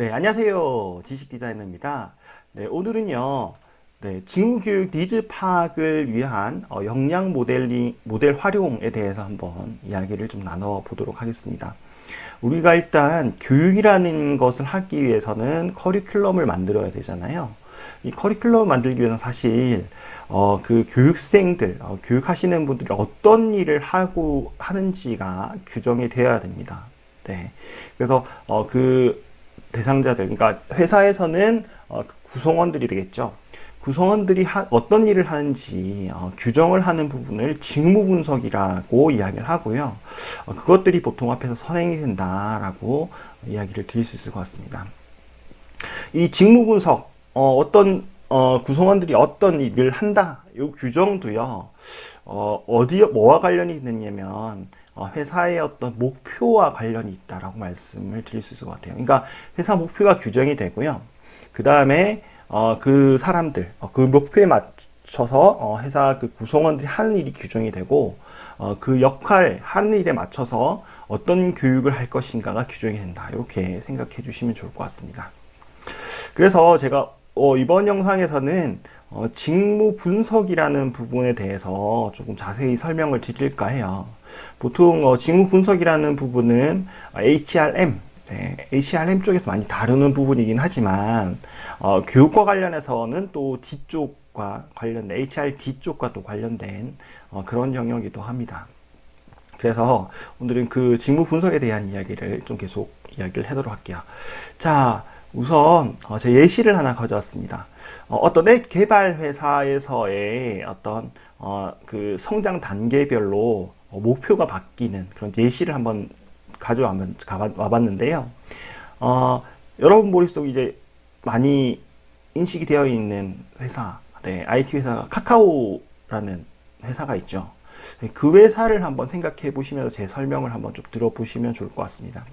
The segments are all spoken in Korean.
네, 안녕하세요. 지식 디자이너입니다. 네, 오늘은요, 네, 직무 교육 니즈 파악을 위한 어, 역량 모델링, 모델 활용에 대해서 한번 이야기를 좀 나눠 보도록 하겠습니다. 우리가 일단 교육이라는 것을 하기 위해서는 커리큘럼을 만들어야 되잖아요. 이 커리큘럼 만들기 위해서는 사실 어, 그 교육생들, 어, 교육하시는 분들이 어떤 일을 하고 하는지가 규정이 되어야 됩니다. 네. 그래서 어, 그 대상자들, 그러니까 회사에서는 어, 그 구성원들이 되겠죠. 구성원들이 하- 어떤 일을 하는지 어, 규정을 하는 부분을 직무 분석이라고 이야기를 하고요. 어, 그것들이 보통 앞에서 선행이 된다라고 이야기를 드릴 수 있을 것 같습니다. 이 직무 분석, 어, 떤 구성원들이 어떤 일을 한다, 이 규정도요, 어, 어디, 뭐와 관련이 있느냐면, 어, 회사의 어떤 목표와 관련이 있다라고 말씀을 드릴 수 있을 것 같아요. 그러니까 회사 목표가 규정이 되고요. 그 다음에 어, 그 사람들, 어, 그 목표에 맞춰서 어, 회사 그 구성원들이 하는 일이 규정이 되고 어, 그 역할, 하는 일에 맞춰서 어떤 교육을 할 것인가가 규정이 된다. 이렇게 생각해 주시면 좋을 것 같습니다. 그래서 제가 어, 이번 영상에서는 어, 직무 분석이라는 부분에 대해서 조금 자세히 설명을 드릴까 해요. 보통 어, 직무 분석이라는 부분은 어, HRM, 네, HRM 쪽에서 많이 다루는 부분이긴 하지만 어, 교육과 관련해서는 또 D쪽과 관련된 HRD 쪽과 또 관련된 어, 그런 영역이기도 합니다. 그래서 오늘은 그 직무 분석에 대한 이야기를 좀 계속 이야기를 하도록 할게요. 자, 우선 어, 제 예시를 하나 가져왔습니다. 어, 떤 앱 개발 회사에서의 어떤 어, 그 성장 단계별로 어, 목표가 바뀌는 그런 예시를 한번 가져와 와봤는데요. 어, 여러분 머릿속 이제 많이 인식이 되어 있는 회사, 네, IT 회사가 카카오라는 회사가 있죠. 네, 그 회사를 한번 생각해 보시면서 제 설명을 한번 좀 들어보시면 좋을 것 같습니다.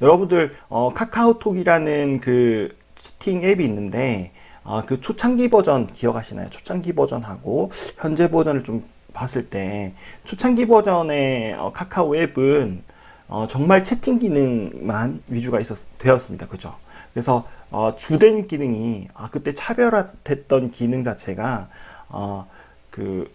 여러분들 어, 카카오톡이라는 그 채팅 앱이 있는데 어, 그 초창기 버전 기억하시나요? 초창기 버전하고 현재 버전을 좀 봤을 때 초창기 버전의 어, 카카오 앱은 어, 정말 채팅 기능만 위주가 있었 되었습니다. 그죠? 그래서 어, 주된 기능이 아, 그때 차별화됐던 기능 자체가 어, 그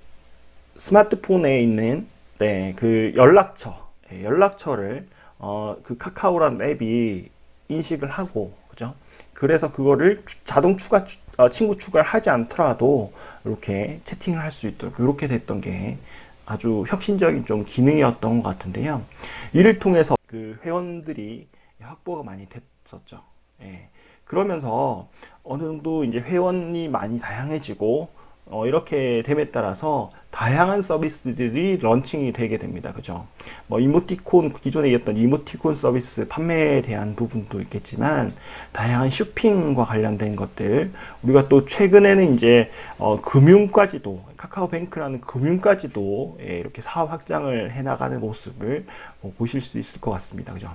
스마트폰에 있는 네, 그 연락처, 예, 연락처를 어, 그 카카오라는 앱이 인식을 하고, 그죠? 그래서 그거를 추- 자동 추가, 추- 어, 친구 추가를 하지 않더라도 이렇게 채팅을 할 수 있도록 이렇게 됐던 게 아주 혁신적인 좀 기능이었던 것 같은데요. 이를 통해서 그 회원들이 확보가 많이 됐었죠. 예. 그러면서 어느 정도 이제 회원이 많이 다양해지고 어, 이렇게 됨에 따라서 다양한 서비스들이 런칭이 되게 됩니다. 그죠? 뭐 이모티콘 기존에 있었던 이모티콘 서비스 판매에 대한 부분도 있겠지만 다양한 쇼핑과 관련된 것들 우리가 또 최근에는 이제 어, 금융까지도 카카오뱅크라는 금융까지도 예, 이렇게 사업 확장을 해 나가는 모습을 어, 보실 수 있을 것 같습니다. 그죠?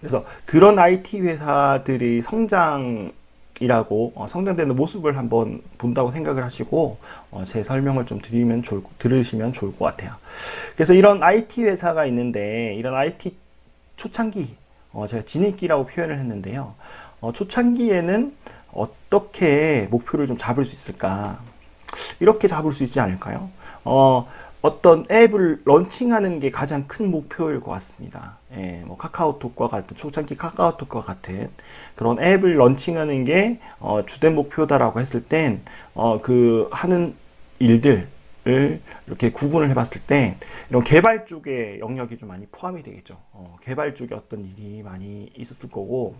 그래서 그런 IT 회사들이 성장 이라고 어, 성장되는 모습을 한번 본다고 생각을 하시고 어, 제 설명을 좀 드리면 좋을, 들으시면 좋을 것 같아요. 그래서 이런 IT 회사가 있는데 이런 IT 초창기 어, 제가 진입기라고 표현을 했는데요. 어, 초창기에는 어떻게 목표를 좀 잡을 수 있을까? 이렇게 잡을 수 있지 않을까요? 어, 어떤 앱을 런칭하는 게 가장 큰 목표일 것 같습니다. 예, 뭐 카카오톡과 같은 초창기 카카오톡과 같은 그런 앱을 런칭하는 게 어, 주된 목표다라고 했을 땐 어, 그 하는 일들을 이렇게 구분을 해봤을 때 이런 개발 쪽의 영역이 좀 많이 포함이 되겠죠. 어, 개발 쪽에 어떤 일이 많이 있었을 거고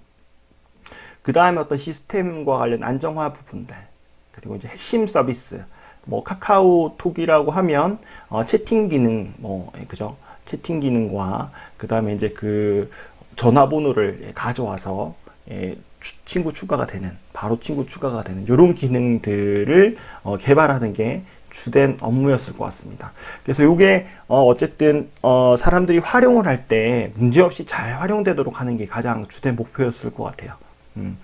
그 다음에 어떤 시스템과 관련 안정화 부분들 그리고 이제 핵심 서비스 뭐 카카오톡이라고 하면 어, 채팅 기능 뭐 예, 그죠 채팅 기능과 그 다음에 이제 그 전화번호를 예, 가져와서 예, 추- 친구 추가가 되는 바로 친구 추가가 되는 이런 기능들을 어, 개발하는 게 주된 업무였을 것 같습니다. 그래서 이게 어, 어쨌든 어, 사람들이 활용을 할 때 문제없이 잘 활용되도록 하는 게 가장 주된 목표였을 것 같아요. 음.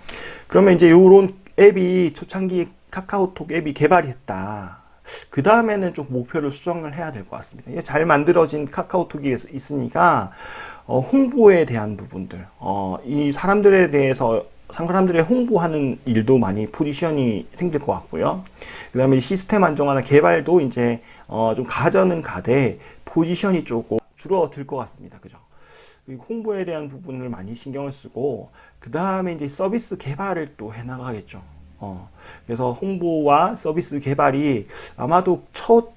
그러면 이제 요런 앱이 초창기 카카오톡 앱이 개발이 됐다. 그 다음에는 좀 목표를 수정을 해야 될 것 같습니다. 잘 만들어진 카카오톡이 있- 있으니까 어, 홍보에 대한 부분들, 어, 이 사람들에 대해서 사람들의 홍보하는 일도 많이 포지션이 생길 것 같고요. 그 다음에 시스템 안정화나 개발도 이제 어, 좀 가져는 가되 포지션이 조금 줄어들 것 같습니다. 그죠? 홍보에 대한 부분을 많이 신경을 쓰고 그 다음에 이제 서비스 개발을 또 해나가겠죠. 어, 그래서 홍보와 서비스 개발이 아마도 첫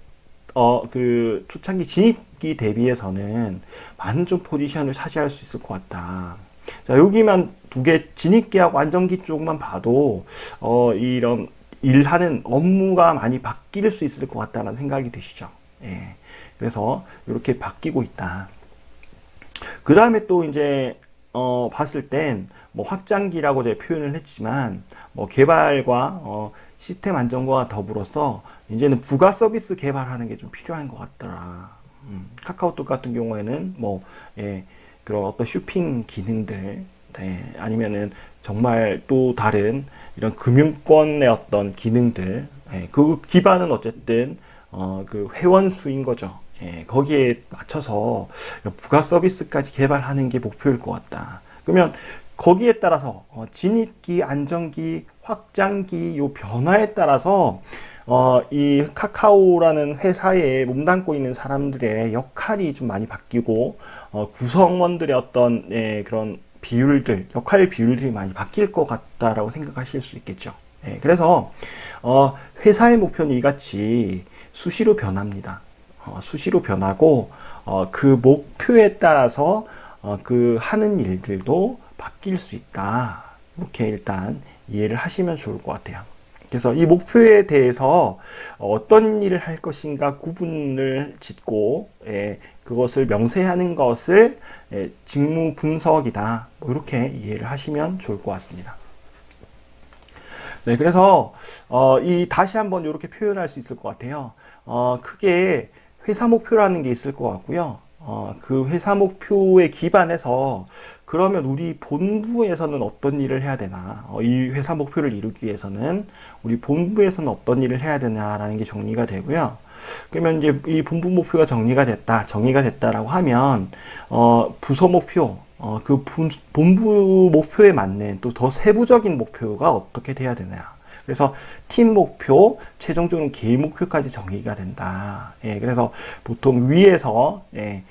어, 그 초창기 진입기 대비해서는 많은 좀 포지션을 차지할 수 있을 것 같다. 자, 여기만 두 개 진입기하고 안정기 쪽만 봐도 어, 이런 일하는 업무가 많이 바뀔 수 있을 것 같다는 생각이 드시죠. 예. 그래서 이렇게 바뀌고 있다. 그 다음에 또 이제 어, 봤을 땐 뭐 확장기라고 제가 표현을 했지만 뭐 개발과 어, 시스템 안정과 더불어서 이제는 부가 서비스 개발하는 게 좀 필요한 것 같더라. 음, 카카오톡 같은 경우에는 뭐 예, 그런 어떤 쇼핑 기능들 네, 아니면은 정말 또 다른 이런 금융권의 어떤 기능들 예, 그 기반은 어쨌든 어, 그 회원 수인 거죠. 예, 거기에 맞춰서 부가 서비스까지 개발하는 게 목표일 것 같다. 그러면 거기에 따라서 어, 진입기, 안정기, 확장기 요 변화에 따라서 어, 이 카카오라는 회사에 몸담고 있는 사람들의 역할이 좀 많이 바뀌고 어, 구성원들의 어떤 예, 그런 비율들, 역할 비율들이 많이 바뀔 것 같다라고 생각하실 수 있겠죠. 예, 그래서 어, 회사의 목표는 이같이 수시로 변합니다. 어, 수시로 변하고 어, 그 목표에 따라서 어, 그 하는 일들도 바뀔 수 있다. 이렇게 일단 이해를 하시면 좋을 것 같아요. 그래서 이 목표에 대해서 어떤 일을 할 것인가 구분을 짓고 예, 그것을 명세하는 것을 예, 직무 분석이다. 뭐 이렇게 이해를 하시면 좋을 것 같습니다. 네, 그래서 어, 이 다시 한번 이렇게 표현할 수 있을 것 같아요. 어, 크게 회사 목표라는 게 있을 것 같고요. 어, 그 회사 목표에 기반해서 그러면 우리 본부에서는 어떤 일을 해야 되나? 어, 이 회사 목표를 이루기 위해서는 우리 본부에서는 어떤 일을 해야 되나라는 게 정리가 되고요. 그러면 이제 이 본부 목표가 정리가 됐다, 정의가 됐다라고 하면 어, 부서 목표, 어, 그 본, 본부 목표에 맞는 또 더 세부적인 목표가 어떻게 돼야 되냐. 그래서 팀 목표, 최종적으로 개인 목표까지 정의가 된다. 예, 그래서 보통 위에서 예,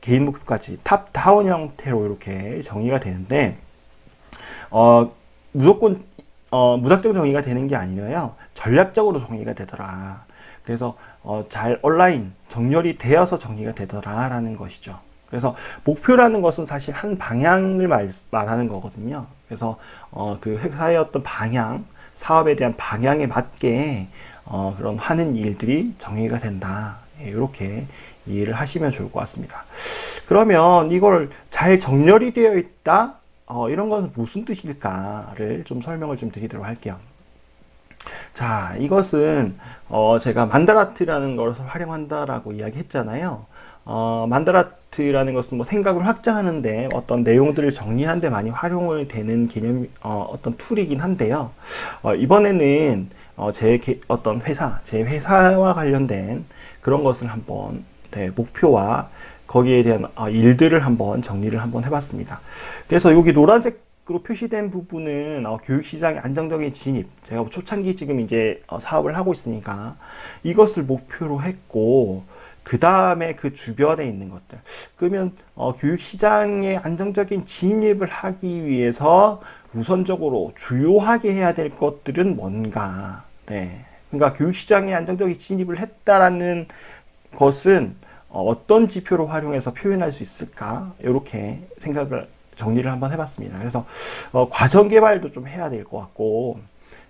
개인 목표까지 탑 다운 형태로 이렇게 정의가 되는데 어, 무조건 어, 무작정 정의가 되는 게 아니라요. 전략적으로 정의가 되더라. 그래서 어, 잘 온라인 정렬이 되어서 정의가 되더라라는 것이죠. 그래서 목표라는 것은 사실 한 방향을 말, 말하는 거거든요. 그래서 어, 그 회사의 어떤 방향, 사업에 대한 방향에 맞게 어, 그런 하는 일들이 정의가 된다. 예, 이렇게 이해를 하시면 좋을 것 같습니다. 그러면 이걸 잘 정렬이 되어 있다? 어, 이런 것은 무슨 뜻일까를 좀 설명을 좀 드리도록 할게요. 자, 이것은 어, 제가 만다라트라는 것을 활용한다라고 이야기했잖아요. 어, 만다라 트라는 것은 뭐 생각을 확장하는데 어떤 내용들을 정리하는데 많이 활용을 되는 개념 어, 어떤 툴이긴 한데요. 어, 이번에는 어, 제 개, 어떤 회사, 제 회사와 관련된 그런 것을 한번 네, 목표와 거기에 대한 어, 일들을 한번 정리를 한번 해봤습니다. 그래서 여기 노란색 으로 표시된 부분은 어, 교육시장의 안정적인 진입. 제가 뭐 초창기 지금 이제 어, 사업을 하고 있으니까 이것을 목표로 했고 그 다음에 그 주변에 있는 것들. 그러면 어, 교육 시장에 안정적인 진입을 하기 위해서 우선적으로 주요하게 해야 될 것들은 뭔가. 네. 그러니까 교육 시장에 안정적인 진입을 했다라는 것은 어, 어떤 지표로 활용해서 표현할 수 있을까? 이렇게 생각을 정리를 한번 해봤습니다. 그래서 어, 과정 개발도 좀 해야 될 것 같고,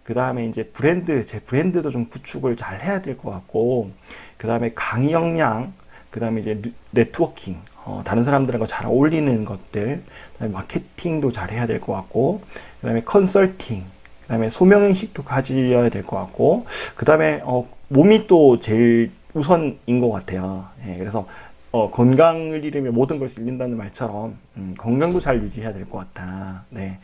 그 다음에 이제 브랜드, 제 브랜드도 좀 구축을 잘 해야 될 것 같고, 그 다음에 강의 역량, 그 다음에 이제 네트워킹, 어, 다른 사람들과 잘 어울리는 것들, 그다음에 마케팅도 잘 해야 될 것 같고, 그 다음에 컨설팅, 그 다음에 소명의식도 가져야 될 것 같고, 그 다음에 어, 몸이 또 제일 우선인 것 같아요. 예, 그래서 어, 건강을 잃으면 모든 걸 잃는다는 말처럼 음, 건강도 잘 유지해야 될 것 같다. 네.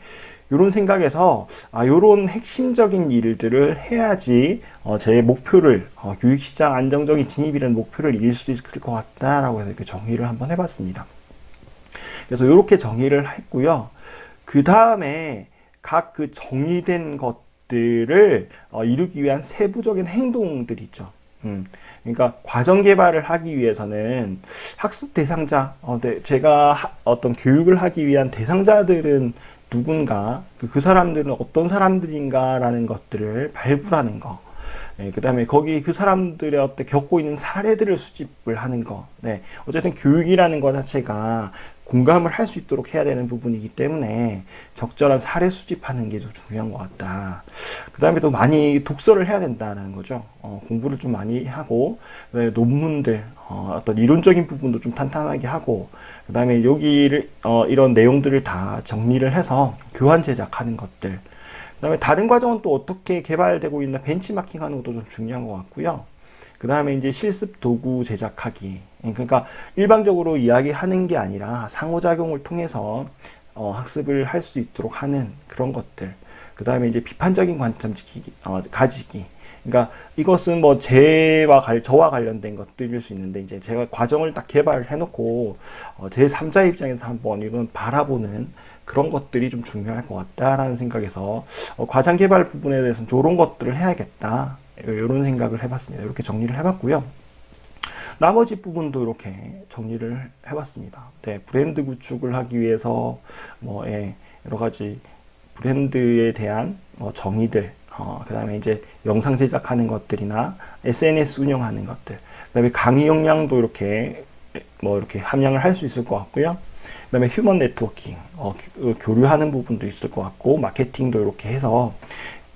이런 생각에서 아, 이런 핵심적인 일들을 해야지 어, 제 목표를 어, 교육시장 안정적인 진입이라는 목표를 이룰 수 있을 것 같다라고 해서 이렇게 정의를 한번 해봤습니다. 그래서 이렇게 정의를 했고요. 그 다음에 각 그 정의된 것들을 어, 이루기 위한 세부적인 행동들이 있죠. 음, 그러니까 과정 개발을 하기 위해서는 학습 대상자, 어, 네, 제가 하- 어떤 교육을 하기 위한 대상자들은 누군가, 그, 그 사람들은 어떤 사람들인가라는 것들을 발굴하는 거. 예, 그 다음에 거기 그 사람들의 어떤 겪고 있는 사례들을 수집을 하는 거. 네. 어쨌든 교육이라는 것 자체가 공감을 할 수 있도록 해야 되는 부분이기 때문에 적절한 사례 수집하는 게좀 중요한 것 같다. 그 다음에 또 많이 독서를 해야 된다는 거죠. 어, 공부를 좀 많이 하고, 논문들, 어, 떤 이론적인 부분도 좀 탄탄하게 하고, 그 다음에 여기를, 어, 이런 내용들을 다 정리를 해서 교환 제작하는 것들. 그 다음에 다른 과정은 또 어떻게 개발되고 있나 벤치마킹 하는 것도 좀 중요한 것 같고요. 그 다음에 이제 실습 도구 제작하기. 그러니까 일방적으로 이야기하는 게 아니라 상호작용을 통해서 어, 학습을 할 수 있도록 하는 그런 것들. 그 다음에 이제 비판적인 관점 지키기, 어, 가지기. 그러니까 이것은 뭐 제와 관, 저와 관련된 것들일 수 있는데 이제 제가 과정을 딱 개발을 해놓고 어, 제 3자 입장에서 한번 이런 바라보는 그런 것들이 좀 중요할 것 같다라는 생각에서 어, 과장 개발 부분에 대해서는 이런 것들을 해야겠다 이런 생각을 해봤습니다. 이렇게 정리를 해봤고요. 나머지 부분도 이렇게 정리를 해봤습니다. 네, 브랜드 구축을 하기 위해서 뭐 예, 여러 가지 브랜드에 대한 뭐 정의들, 어, 그 다음에 이제 영상 제작하는 것들이나 SNS 운영하는 것들, 그 다음에 강의 역량도 이렇게 뭐 이렇게 함양을 할 수 있을 것 같고요. 그 다음에 휴먼 네트워킹, 어, 교- 교류하는 부분도 있을 것 같고, 마케팅도 이렇게 해서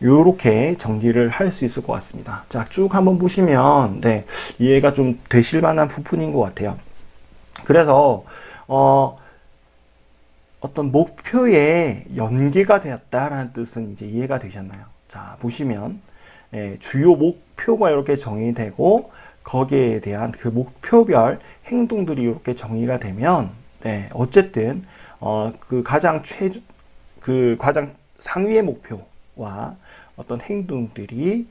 요렇게 정리를 할 수 있을 것 같습니다. 자, 쭉 한번 보시면, 네, 이해가 좀 되실 만한 부분인 것 같아요. 그래서, 어, 어떤 목표에 연계가 되었다라는 뜻은 이제 이해가 되셨나요? 자, 보시면, 예, 주요 목표가 이렇게 정의되고, 거기에 대한 그 목표별 행동들이 이렇게 정의가 되면, 네, 어쨌든, 어, 그 가장 최, 그 가장 상위의 목표 와 어떤 행동들이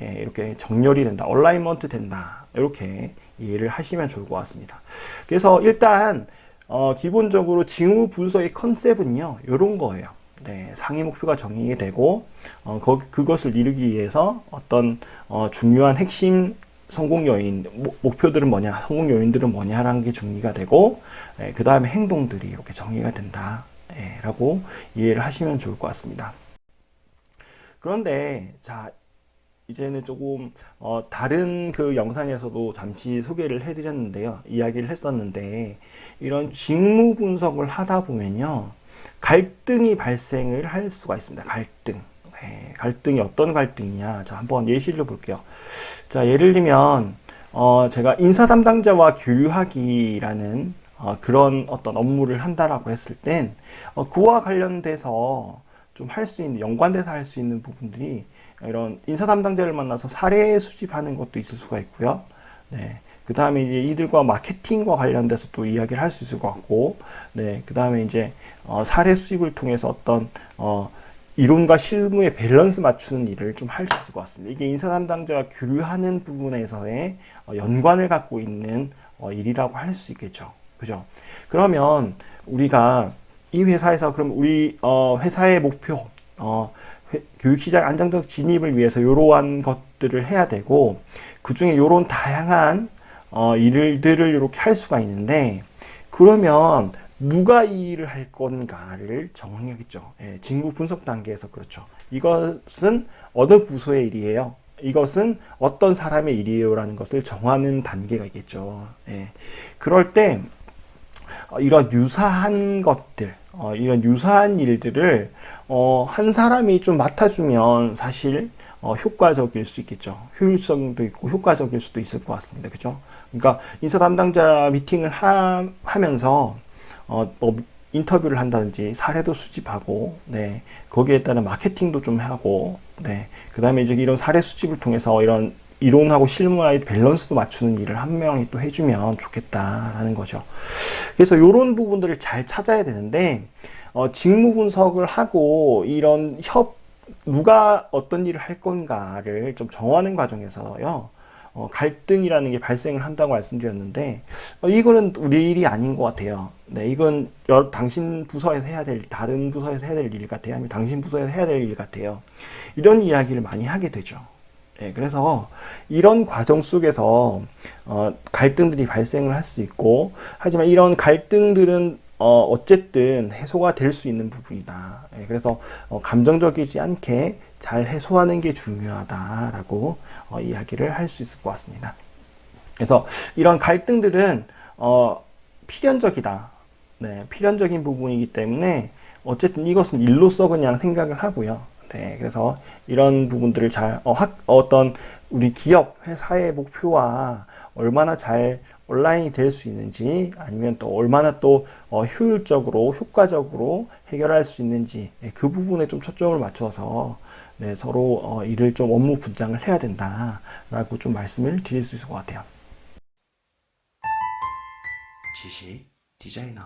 예, 이렇게 정렬이 된다, 얼라이먼트 된다, 이렇게 이해를 하시면 좋을 것 같습니다. 그래서 일단 어, 기본적으로 징후 분석의 컨셉은요, 이런 거예요. 네, 상위 목표가 정의되고 어, 거, 그것을 이루기 위해서 어떤 어, 중요한 핵심 성공 요인, 목- 목표들은 뭐냐, 성공 요인들은 뭐냐라는 게 정리가 되고, 그 다음에 행동들이 이렇게 정의가 된다. 예, 라고 이해를 하시면 좋을 것 같습니다. 그런데, 자, 이제는 조금, 어, 다른 그 영상에서도 잠시 소개를 해드렸는데요. 이야기를 했었는데, 이런 직무 분석을 하다 보면요. 갈등이 발생을 할 수가 있습니다. 갈등. 네, 갈등이 어떤 갈등이냐. 자, 한번 예시를 볼게요. 자, 예를 들면, 어, 제가 인사 담당자와 교류하기라는 어, 그런 어떤 업무를 한다라고 했을 땐, 어, 그와 관련돼서 좀 할 수 있는, 연관돼서 할 수 있는 부분들이 이런 인사 담당자를 만나서 사례 수집하는 것도 있을 수가 있고요. 네. 그 다음에 이제 이들과 마케팅과 관련돼서 또 이야기를 할 수 있을 것 같고, 네. 그 다음에 이제, 어, 사례 수집을 통해서 어떤, 어, 이론과 실무의 밸런스 맞추는 일을 좀 할 수 있을 것 같습니다. 이게 인사 담당자가 교류하는 부분에서의 어, 연관을 갖고 있는 어, 일이라고 할 수 있겠죠. 그죠? 그러면 우리가 이 회사에서 그럼 우리 어, 회사의 목표, 어, 회- 교육시장 안정적 진입을 위해서 이러한 것들을 해야 되고 그 중에 이런 다양한 어, 일들을 이렇게 할 수가 있는데 그러면 누가 이 일을 할 건가를 정해야겠죠. 예, 직무 분석 단계에서 그렇죠. 이것은 어느 부서의 일이에요. 이것은 어떤 사람의 일이에요라는 것을 정하는 단계가 있겠죠. 예, 그럴 때 어, 이런 유사한 것들, 어, 이런 유사한 일들을 어, 한 사람이 좀 맡아주면 사실 어, 효과적일 수 있겠죠. 효율성도 있고 효과적일 수도 있을 것 같습니다. 그죠? 그러니까 인사 담당자 미팅을 하, 하면서 어, 뭐 인터뷰를 한다든지 사례도 수집하고, 네, 거기에 따른 마케팅도 좀 하고, 네, 그 다음에 이제 이런 사례 수집을 통해서 이런 이론하고 실무와의 밸런스도 맞추는 일을 한 명이 또 해주면 좋겠다라는 거죠. 그래서 이런 부분들을 잘 찾아야 되는데, 어, 직무 분석을 하고 이런 협, 누가 어떤 일을 할 건가를 좀 정하는 과정에서요, 어, 갈등이라는 게 발생을 한다고 말씀드렸는데, 어, 이거는 우리 일이 아닌 것 같아요. 네, 이건 여- 당신 부서에서 해야 될, 다른 부서에서 해야 될 일 같아요. 아니면 당신 부서에서 해야 될 일 같아요. 이런 이야기를 많이 하게 되죠. 예, 그래서 이런 과정 속에서 어, 갈등들이 발생을 할 수 있고, 하지만 이런 갈등들은 어, 어쨌든 해소가 될 수 있는 부분이다. 예, 그래서 어, 감정적이지 않게 잘 해소하는 게 중요하다라고 어, 이야기를 할 수 있을 것 같습니다. 그래서 이런 갈등들은 어, 필연적이다. 네, 필연적인 부분이기 때문에 어쨌든 이것은 일로서 그냥 생각을 하고요. 네, 그래서 이런 부분들을 잘 어, 학, 어떤 우리 기업 회사의 목표와 얼마나 잘 온라인이 될 수 있는지 아니면 또 얼마나 또 어, 효율적으로 효과적으로 해결할 수 있는지 네, 그 부분에 좀 초점을 맞춰서 네, 서로 어, 일을 좀 업무 분장을 해야 된다라고 좀 말씀을 드릴 수 있을 것 같아요. 지식 디자이너